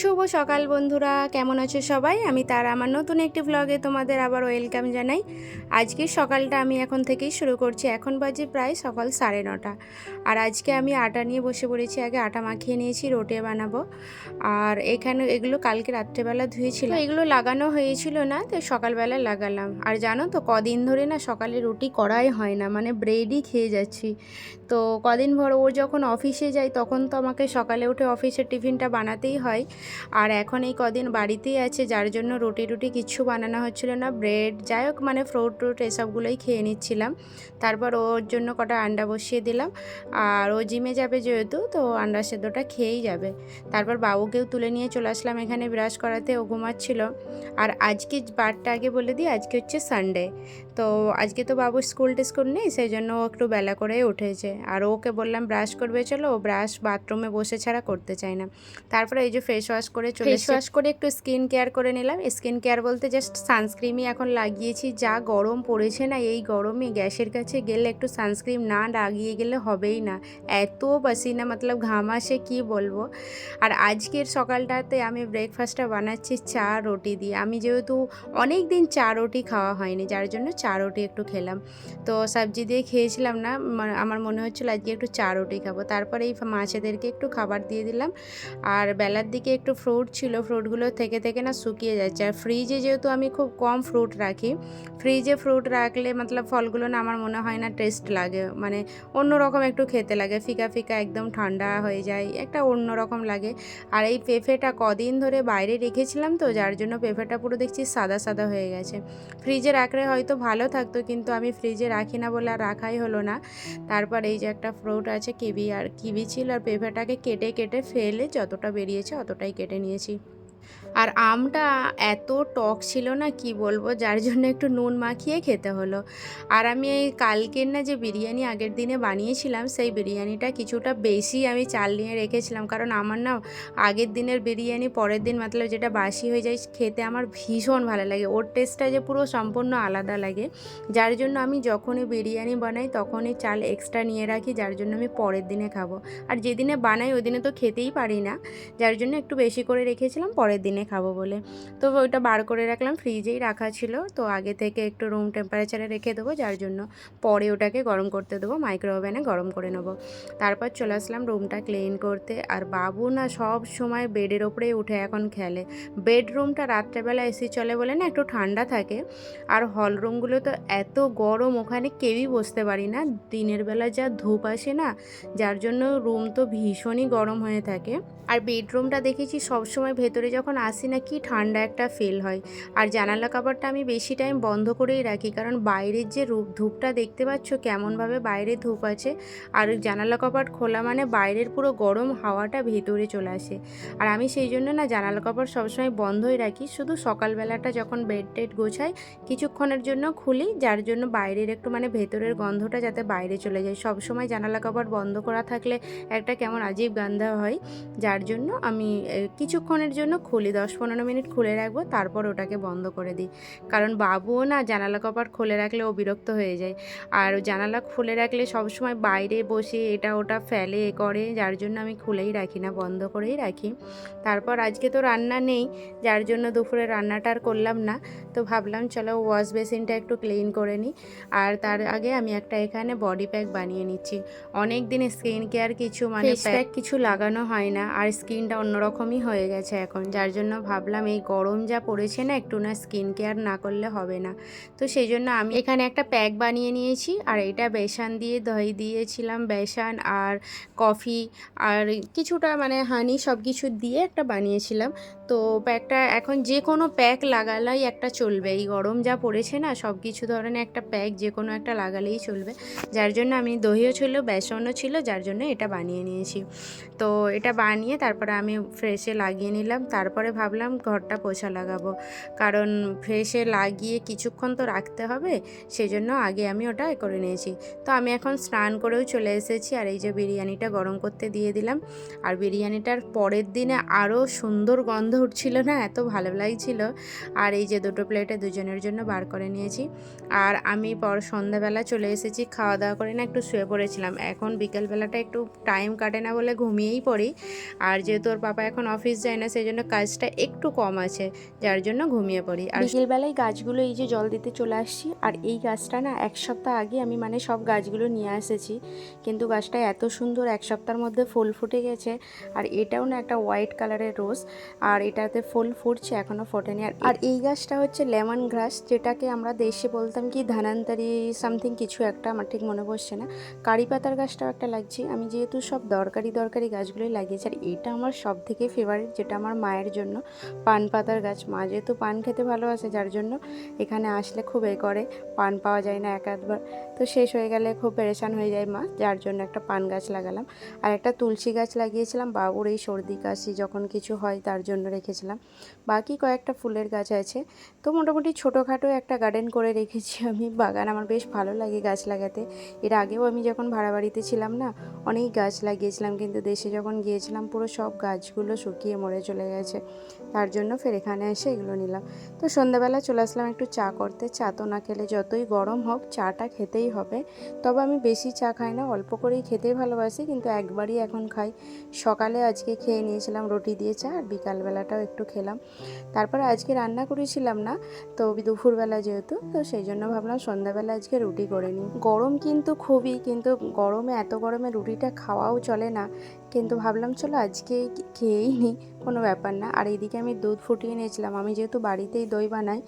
শুভ সকাল বন্ধুরা, কেমন আছো সবাই? আমি তার, আমার নতুন একটি ভ্লগে তোমাদের আবার ওয়েলকাম জানাই। আজকে সকালটা আমি এখন থেকেই শুরু করছি, এখন বাজে প্রায় সকাল সাড়ে নটা। আর আজকে আমি আটা নিয়ে বসে পড়েছি, আগে আটা মাখিয়ে নিয়েছি, রোটে বানাবো। আর এখানে এগুলো কালকে রাত্রেবেলা ধুয়েছিল এগুলো লাগানো হয়েছিল না, তো সকালবেলা লাগালাম। আর জানো তো, কদিন ধরে না সকালে রুটি করাই হয় না মানে ব্রেডই খেয়ে যাচ্ছি। তো কদিন ভর ও যখন অফিসে যায়, তখন তো আমাকে সকালে উঠে অফিসের টিফিনটা বানাতেই হয়। আর এখন এই কদিন বাড়িতেই আছে, যার জন্য রুটি টুটি কিচ্ছু বানানো হচ্ছিল না। ব্রেড, যাই হোক মানে ফ্রুট ট্রুট এসবগুলোই খেয়ে নিচ্ছিলাম। তারপর ওর জন্য কটা আন্ডা বসিয়ে দিলাম। আর ও জিমে যাবে যেহেতু, তো আন্ডা সেদ্ধটা খেয়েই যাবে। তারপর বাবুকেও তুলে নিয়ে চলে আসলাম এখানে ব্রাশ করাতে, ও ঘুমাচ্ছিল। আর আজকে বারটা আগে বলে দিই, আজকে হচ্ছে সানডে তো আজকে তো বাবু স্কুল টিস্কুল নেই সেই জন্য ও একটু বেলা করেই উঠেছে। আর ওকে বললাম ব্রাশ করবে চলো ও ব্রাশ বাথরুমে বসে ছাড়া করতে চায় না। তারপরে এই যে ফেস ওয়াশ করে চলে ফেস ওয়াশ করে একটু স্কিন কেয়ার করে নিলাম। স্কিন কেয়ার বলতে জাস্ট সানস্ক্রিমই এখন লাগিয়েছি যা গরম পড়েছে না এই গরমে গ্যাসের কাছে গেলে একটু সানস্ক্রিম না লাগিয়ে গেলে হবেই না। এত পাসিনা মতলব ঘাম আসে কী বলব? আর আজকের সকালটাতে আমি ব্রেকফাস্টটা বানাচ্ছি চা রুটি দিয়ে। আমি যেহেতু অনেক দিন চা রুটি খাওয়া হয়নি যার জন্য চা রুটি একটু খেলাম। তো সবজি দিয়ে খেয়েছিলাম না আমার মনে হচ্ছিল আজকে একটু চা রুটি খাব। তারপরে এই মাছেদেরকে একটু খাবার দিয়ে দিলাম। আর বেলার দিকে একটু ফ্রুট ছিল ফ্রুটগুলো থেকে থেকে না শুকিয়ে যাচ্ছে। আর ফ্রিজে যেহেতু আমি খুব কম ফ্রুট রাখি ফ্রিজে ফ্রুট রাখলে মতলব ফলগুলো না আমার মনে হয় না টেস্ট লাগে। মানে অন্যরকম একটু খেতে লাগে, ফিকা ফিকা একদম ঠান্ডা হয়ে যায়, একটা অন্যরকম লাগে। আর এই পেঁপেটা কদিন ধরে বাইরে রেখেছিলাম তো, যার জন্য পেঁপেটা পুরো দেখছি সাদা সাদা হয়ে গেছে। ফ্রিজে রাখলে হয়তো ভালো থাকতো কিন্তু আমি ফ্রিজে রাখি না বলে আর রাখাই হলো না। তারপর এই যে একটা ফ্রুট আছে কিবি আর কিবি ছিল আর পেঁপেটাকে কেটে কেটে ফেলে যতটা বেরিয়েছে অতটাই কেটে নিয়েছি। আর আমটা এত টক ছিল না, কি বলব? যার জন্য একটু নুন মাখিয়ে খেতে হলো। আর আমি এই কালকের না যে বিরিয়ানি আগের দিনে বানিয়েছিলাম, সেই বিরিয়ানিটা কিছুটা বেশি আমি চাল নিয়ে রেখেছিলাম। কারণ আমার না আগের দিনের বিরিয়ানি পরের দিন মতলব যেটা বাসি হয়ে যায়, খেতে আমার ভীষণ ভালো লাগে। ওর টেস্টটা যে পুরো সম্পূর্ণ আলাদা লাগে। যার জন্য আমি যখনই বিরিয়ানি বানাই, তখনই চাল এক্সট্রা নিয়ে রাখি, যার জন্য আমি পরের দিনে খাব। আর যেদিনে বানাই, ওই দিনে তো খেতেই পারি না। যার জন্য একটু বেশি করে রেখেছিলাম, পরের দিনে খাব বলে। তো ওইটা বার করে রাখলাম, ফ্রিজেই রাখা ছিল। তো আগে থেকে একটু রুম টেম্পারেচারে রেখে দেবো, যার জন্য পরে ওটাকে গরম করতে দেবো মাইক্রো ওভেনে গরম করে নেব। তারপর চলে আসলাম রুমটা ক্লিন করতে। আর বাবু না সব সময় বেডের ওপরেই উঠে এখন খেলে। বেডরুমটা রাত্রেবেলা এসি চলে বলে না একটু ঠান্ডা থাকে। আর হল রুমগুলো তো এত গরম, ওখানে কেউই বসতে পারি না। দিনের বেলা যা ধূপ আসে না, যার জন্য রুম তো ভীষণই গরম হয়ে থাকে। আর বেডরুমটা দেখেছি সবসময় ভেতরে যখন আসি না কি ঠান্ডা একটা ফিল হয়। আর জানালা কাপড়টা আমি বেশি টাইম বন্ধ করেই রাখি, কারণ বাইরের যে রূপ, ধূপটা দেখতে পাচ্ছ কেমনভাবে বাইরে ধূপ আছে। আর জানালা কপাট খোলা মানে বাইরের পুরো গরম হাওয়াটা ভেতরে চলে আসে। আর আমি সেই জন্য না জানালা কপাট সবসময় বন্ধই রাখি, শুধু সকালবেলাটা যখন বেড টেড গোছাই, কিছুক্ষণের জন্য খুলি, যার জন্য বাইরের একটু মানে ভেতরের গন্ধটা যাতে বাইরে চলে যায়। সবসময় জানালা কপাট বন্ধ করা থাকলে একটা কেমন আজীব গন্ধা হয়, যার জন্য আমি কিছুক্ষণের জন্য খুলি। দশ পনেরো মিনিট খুলে রাখব তারপর ওটাকে বন্ধ করে দিই। কারণ বাবুও না জানালা কপাট খুলে রাখলে ও বিরক্ত হয়ে যায়। আর জানালা খুলে রাখলে সবসময় বাইরে বসে এটা ওটা ফেলে এ করে যার জন্য আমি খুলেই রাখি না বন্ধ করেই রাখি। তারপর আজকে তো রান্না নেই যার জন্য দুপুরে রান্নাটা আর করলাম না। তো ভাবলাম চলো ওয়াশ বেসিনটা একটু ক্লিন করে নিই। আর তার আগে আমি একটা এখানে বডি প্যাক বানিয়ে নিচ্ছি। অনেক দিন স্কিন কেয়ার কিছু মানে প্যাক কিছু লাগানো হয় না আর স্কিনটা অন্যরকমই হয়ে গেছে এখন যার জন্য ভাবলাম, এই গরম যা পড়েছে না একটু না স্কিন কেয়ার না করলে হবে না। তো সেই জন্য আমি এখানে একটা প্যাক বানিয়ে নিয়েছি, আর এটা বেসন দিয়ে দই দিয়েছিলাম, বেসন আর কফি আর কিছুটা মানে হানি সব কিছু দিয়ে একটা বানিয়েছিলাম। তো প্যাকটা এখন যে কোনো প্যাক লাগালেই একটা চলবে। এই গরম যা পড়েছে না সব কিছু ধরনের একটা প্যাক যে কোনো একটা লাগালেই চলবে। যার জন্য আমি দহিও ছিল, বেসনও ছিল, যার জন্য এটা বানিয়ে নিয়েছি। তো এটা বানিয়ে তারপরে আমি ফ্রেশে লাগিয়ে নিলাম। তারপরে ভাবলাম ঘরটা পোছা লাগাবো। কারণ ফ্রেশে লাগিয়ে কিছুক্ষণ তো রাখতে হবে, সেজন্য আগে আমি ওটা করে নিয়েছি। তো আমি এখন স্নান করেও চলে এসেছি আর এই যে বিরিয়ানিটা গরম করতে দিয়ে দিলাম। আর বিরিয়ানিটার পরের দিনে আরও সুন্দর গন্ধ উঠছিল না, এত ভালো লাগছিল। আর এই যে দুটো প্লেটে দুজনের জন্য বার করে নিয়েছি। আর আমি পর সন্ধ্যাবেলা চলে এসেছি খাওয়া দাওয়া করে না একটু শুয়ে পড়েছিলাম। এখন বিকেলবেলাটা একটু টাইম কাটে না বলে ঘুমিয়েই পড়ি। আর যেহেতু ওর পাপা এখন অফিস যায় না সেই জন্য কাজটা একটু কম আছে, যার জন্য ঘুমিয়ে পড়ি। আর বিকেলবেলায় গাছগুলো এই যে জল দিতে চলে আসছি, আর এই গাছটা না এক সপ্তাহ আগে আমি মানে সব গাছগুলো নিয়ে এসেছি। কিন্তু গাছটা এত সুন্দর এক সপ্তাহের মধ্যে ফুল ফুটে গেছে, আর এটাও না একটা হোয়াইট কালারের রোজ, আর এটাতে ফুল ফুটছে এখনও ফোটেনি। আর আর এই গাছটা হচ্ছে লেমন গ্রাস, যেটাকে আমরা দেশে বলতাম কি ধানান্তরি সামথিং কিছু একটা, আমার ঠিক মনে পড়ছে না। কারি পাতার গাছটাও একটা লাগছে, আমি যেহেতু সব দরকারি দরকারি গাছগুলোই লাগিয়েছি, আর এটা আমার সব থেকে ফেভারিট যেটা আমার মায়ের জন্য পান পাতার গাছ, মা যেহেতু পান খেতে ভালোবাসে, যার জন্য এখানে আসলে খুব এ করে, পান পাওয়া যায় না এক আধবার তো শেষ হয়ে গেলে খুব পেরেশান হয়ে যায় মা, যার জন্য একটা পান গাছ লাগালাম। আর একটা তুলসী গাছ লাগিয়েছিলাম, বাবুর এই সর্দি কাশি যখন কিছু হয় তার জন্য রেখেছিলাম। বাকি কয়েকটা ফুলের গাছ আছে। তো মোটামুটি ছোটোখাটো একটা গার্ডেন করে রেখেছি আমি। বাগান আমার বেশ ভালো লাগে গাছ লাগাতে। এর আগেও আমি যখন ভাড়া বাড়িতে ছিলাম না, অনেক গাছ লাগিয়েছিলাম, কিন্তু দেশে যখন গিয়েছিলাম পুরো সব গাছগুলো শুকিয়ে মরে চলে গেছে। তার জন্য ফের এখানে এসে এগুলো নিলাম। তো সন্ধ্যাবেলা চলে আসলাম একটু চা করতে। চা তো না খেলে যতই গরম হোক, চাটা খেতেই হবে। তবে আমি বেশি চা খাই না, অল্প করেই খেতেই ভালোবাসি, কিন্তু একবারই এখন খাই। সকালে আজকে খেয়ে নিয়েছিলাম রুটি দিয়ে চা, আর বিকালবেলাটাও একটু খেলাম। তারপরে আজকে রান্না করেছিলাম না, তো দুপুরবেলা যেহেতু, তো সেই জন্য ভাবলাম সন্ধ্যাবেলা আজকে রুটি করে নিই। গরম কিন্তু খুবই, কিন্তু গরমে, এত গরমে রুটিটা খাওয়াও চলে না। কিন্তু ভাবলাম, চলো আজকে খেয়েই নিই কোনো ব্যাপার না। আর এইদিকে আমি দুধ ফুটিয়ে নিয়েছিলাম। আমি যেহেতু বাড়িতেই দই বানাই,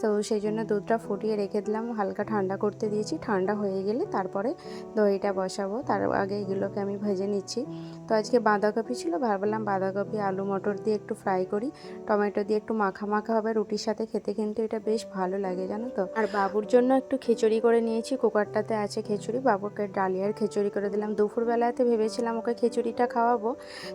তো সেই জন্য দুধটা ফুটিয়ে রেখে দিলাম। হালকা ঠান্ডা করতে দিয়েছি, ঠান্ডা হয়ে গেলে তারপরে দইটা বসাবো। তার আগে এগুলোকে আমি ভেজে নিচ্ছি। তো আজকে বাঁধাকপি ছিল, ভাবলাম বাঁধাকপি, আলু, মটর দিয়ে একটু ফ্রাই করি। টমেটো দিয়ে একটু মাখা মাখা হবে, রুটির সাথে খেতে কিন্তু এটা বেশ ভালো লাগে, জানো তো? আর বাবুর জন্য একটু খিচুড়ি করে নিয়েছি, কুকারটাতে আছে খিচুড়ি। বাবুকে ডালিয়ার খিচুড়ি করে দিলাম। দুপুরবেলাতে ভেবেছিলাম ওকে খিচুড়িটা খাওয়াবো।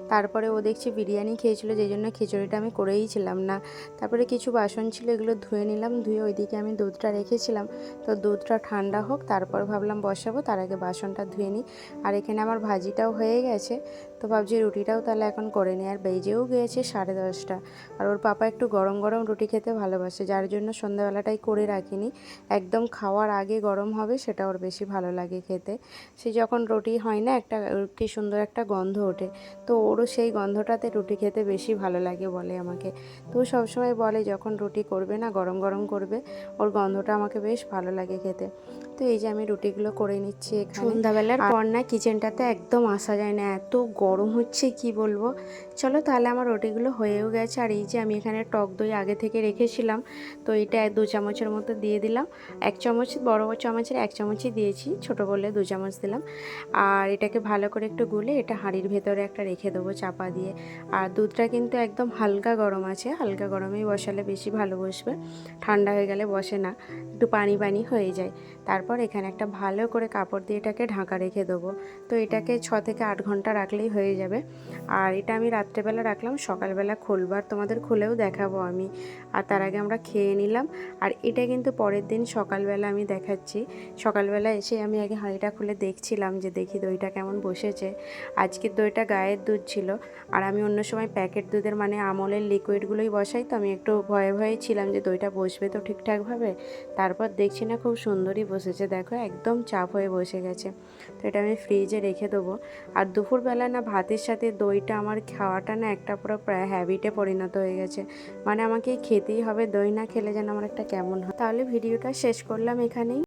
তারপরে ও দেখছি বিরিয়ানি খেয়েছিল, যেই জন্য খিচুড়িটা আমি করেই ছিলাম না। তারপরে কিছু বাসন ছিল, এগুলো ধুয়ে নিলাম, ধুয়ে ওইদিকে আমি দুধটা রেখেছিলাম। তো দুধটা ঠান্ডা হোক, তারপর ভাবলাম বসাবো, তার আগে বাসনটা ধুয়ে নিই। আর এখানে আমার ভাজিটাও হয়ে গেছে। তো ভাবছি রুটিটাও তাহলে এখন করে নিই। আর বেজেও গিয়েছে সাড়ে দশটা। আর ওর পাপা একটু গরম গরম রুটি খেতে ভালোবাসে, যার জন্য সন্ধ্যাবেলাটাই করে রাখিনি। একদম খাওয়ার আগে গরম হবে, সেটা ওর বেশি ভালো লাগে খেতে। সে যখন রুটি হয় না, একটা কি সুন্দর একটা গন্ধ ওঠে। তো ওরও সেই গন্ধটাতে রুটি খেতে বেশি ভালো লাগে বলে আমাকে। তো সবসময় বলে যখন রুটি করবে না, গরম গরম করবে, ওর গন্ধটা আমাকে বেশ ভালো লাগে খেতে। তো এই যে আমি রুটিগুলো করে নিচ্ছি এখানে। সন্ধ্যাবেলার পর না কিচেনটাতে একদম আসা যায় না এত গরম হচ্ছে কি বলব। চলো তাহলে আমার রুটিগুলো হয়েও গেছে আর এই যে আমি এখানে টক দই আগে থেকে রেখেছিলাম তো এটা দু চামচের মতো দিয়ে দিলাম। এক চামচ বড় চামচের এক চামচই দিয়েছি ছোট বলে দু চামচ দিলাম। আর এটাকে ভালো করে একটু গুলে এটা হাঁড়ির ভেতরে একটা রেখে দেবো চাপা দিয়ে। আর দুধটা কিন্তু একদম হালকা গরম আছে হালকা গরমেই বসালে বেশি ভালো বসবে ঠান্ডা হয়ে গেলে বসে না একটু পানি পানি হয়ে যায়। তারপর এখানে একটা ভালো করে কাপড় দিয়ে এটাকে ঢাকা রেখে দেবো। তো এটাকে ছ থেকে আট ঘণ্টা রাখলেই হয়ে যাবে। আর এটা আমি রাত্রেবেলা রাখলাম, সকালবেলা খুলবার তোমাদের খুলেও দেখাবো আমি। আর তার আগে আমরা খেয়ে নিলাম। আর এটা কিন্তু পরের দিন সকালবেলা আমি দেখাচ্ছি। সকালবেলা এসে আমি আগে হাঁড়িটা খুলে দেখছিলাম যে দেখি দইটা কেমন বসেছে। আজকের দইটা গায়ের দুধ ছিল। আর আমি অন্য সময় প্যাকেট দুধের মানে আমলের লিকুইডগুলোই বসাই। তো আমি একটু ভয়ে ভয়ে ছিলাম যে দইটা বসবে তো ঠিকঠাকভাবে। তারপর দেখছি না খুব সুন্দরই বসেছে। দেখো, একদম চাপ হয়ে বসে গেছে। তো এটা আমি ফ্রিজে রেখে দেবো। আর দুপুরবেলা না ভাতের সাথে দইটা আমার খাওয়াটা না একটা পুরো প্রায় হ্যাবিটে পরিণত হয়ে গেছে। মানে আমাকে খেতেই হবে, দই না খেলে যেন আমার একটা কেমন হয়। তাহলে ভিডিওটা শেষ করলাম এখানেই।